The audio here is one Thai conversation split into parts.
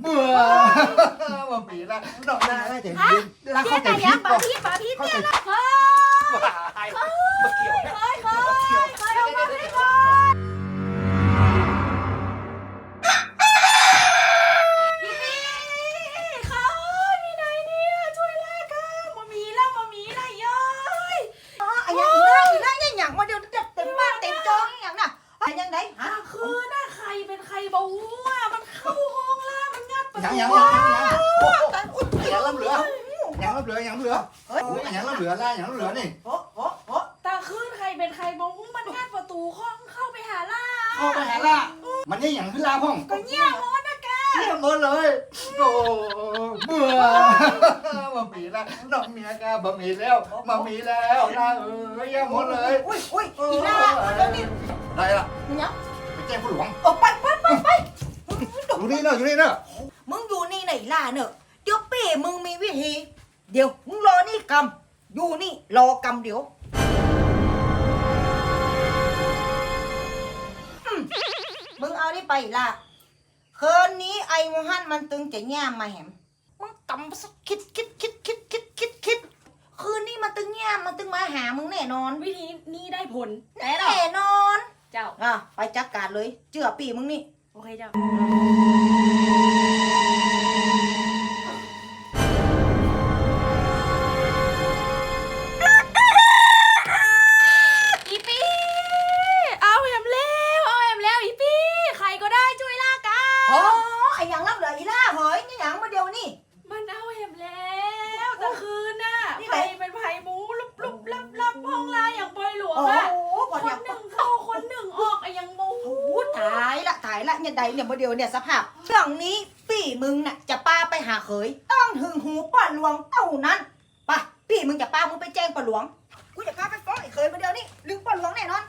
เบื่อมาปีละดอกหน้าได้แต่ยืนแล้วเข้าใจแต่ผิยังดบาป่ะพีบาพีเนี่ยนะเคยเคยมาเกี่ยวเนี่ยเคยเคยเคยเอามาให้ก่อนพี่เขานี่ไหนเนี่ยช่วยลากกันมามีแล้วมามีอะไรเย้ยไอ้ยังอีนั่งอีนั่งยังหยังมาเดียวเต็มเต็มบ้านเต็มจองอย่างน่ะไอ้ยังไงฮะอะคือหน้าใครเป็นใครบ้าวะมันเข้าห้องล่า มันงัดประยังตูยังยังยังยังล้ำเหลือยังล้ำเหลือยังเหลือเฮ้ยโอ้ยยังล้ำเหลือล่ายังล้ำเหลือนี่โอ้โอ้โอ้ตาคืนใครเป็นใครบ้าวะมันงัดประตูห้องเข้าไปหาล่าเข้าไปหาล่ามันนี่อย่างขึ้นล่าห้องก็เงี้ยมดนะแกเยี่ยมหมดเลยโอ้เบื่อมาปีละดอกเมียกาบะหมี่แล้วมามีแล้วล่าเอ้ยเยี่ยมหมดเลยอุ้ยอุ้ยอีน่าเดี๋ยวนี้ได้ละเนี่ยไปแจ้งผู้หลวงออกไปไปไปไปอยู่นี่เนอะอยู่นี่เนอะมึงอยู่นี่ ไหนล่ะเนอะเดี๋ยวเป้มึงมีวิธี เดี๋ยวมึงรอนี่กำอยู่นี่รอกำเดี๋ยวอืมมึงเอานี่ไปล่ะคืนนี้ไอ้มฮันมันตึงจะย่ามมาแหมมึงกำสักคิดคิดคิดคิดคิดคิดคิดคืนนี้มันตึงย่ามมันตึงมาหามึงแน่นอนวิธีนี้ได้ผลแน่นอนเจ้า อะไปจัดการเลย เจือปีมึงนี่ โอเคเจ้า ละเนี่ยใดเนี่ยโมเดลเนี่ยสภาพเรื่องนี้ปี่มึงน่ะจะป้าไปหาเขย ต้องหึงหูป้าหลวงเท่านั้นไปปีมึงจะป้ามึงไปแจ้งป้าหลวงกูจะพาไปฟ้องไอ้เขยโมเดลนี่ลืมป้าหลวงแน่นอน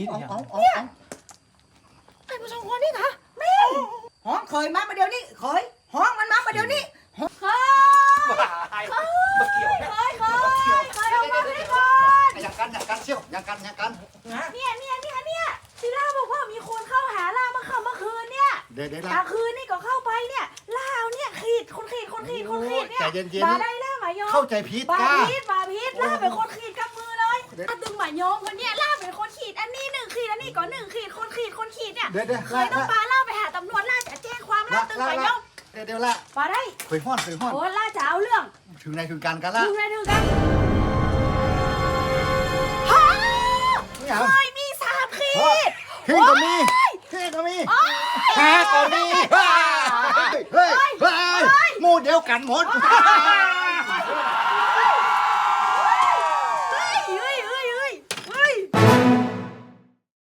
คิดเอาอย่างเอาเอาเอาไอ้ผู้ชมคนนี่นะห้องเขยมามาเดียวนี่เขยห้องมันมามาเดียวนี่เคยมาเกี่ยวเนี่ยเคยเคยเคยเอามาให้ก่อนอย่างกันอย่างกันเชี่ยวอย่างกันอย่างกันเนี่ยเนี่ยเนี่ยเนี่ยซิล่าบอกว่ามีคนเข้าหาล่าเมื่อค่ำเมื่อคืนเนี่ยเดี๋ยวเดี๋ยวตาคืนนี่ก็เข้าไปเนี่ยล่าเอาเนี่ยขีดคนขีดคนขีดคนขีดเนี่ยใจเย็นบาได้ล่ามายอๆมเข้าใจผิดบาก้าพีดบาพีดล่าเป็นคนขีดกับมือเลย ถ้าดึงหมายอมคนเนี่ยล่าเป็นคนขีด อันนี้หนึ่งขีดอันนี้ก็หนึ่งขีดคนขีดคนขีดเนี่ยเดี๋ยวเดี๋ยวเคยต้องปาล่าไปหาตำรวจล่าจะแจ้งความล่าตึงหมายอมเดี๋ยวเดี๋ยวละปาได้เคยห้อนเคยห้อนโอ้ล่าจะเอาเรื่อง ถึงไหนถึงกันกันละถึงไหนถึงกันฮะไม่เอาเคยมีสามขีดขึ้นก็มีขึ้นก็มีแพ้ก็มีเฮ้ยเฮ้ยเฮ้ยหมูเดียวกันหมด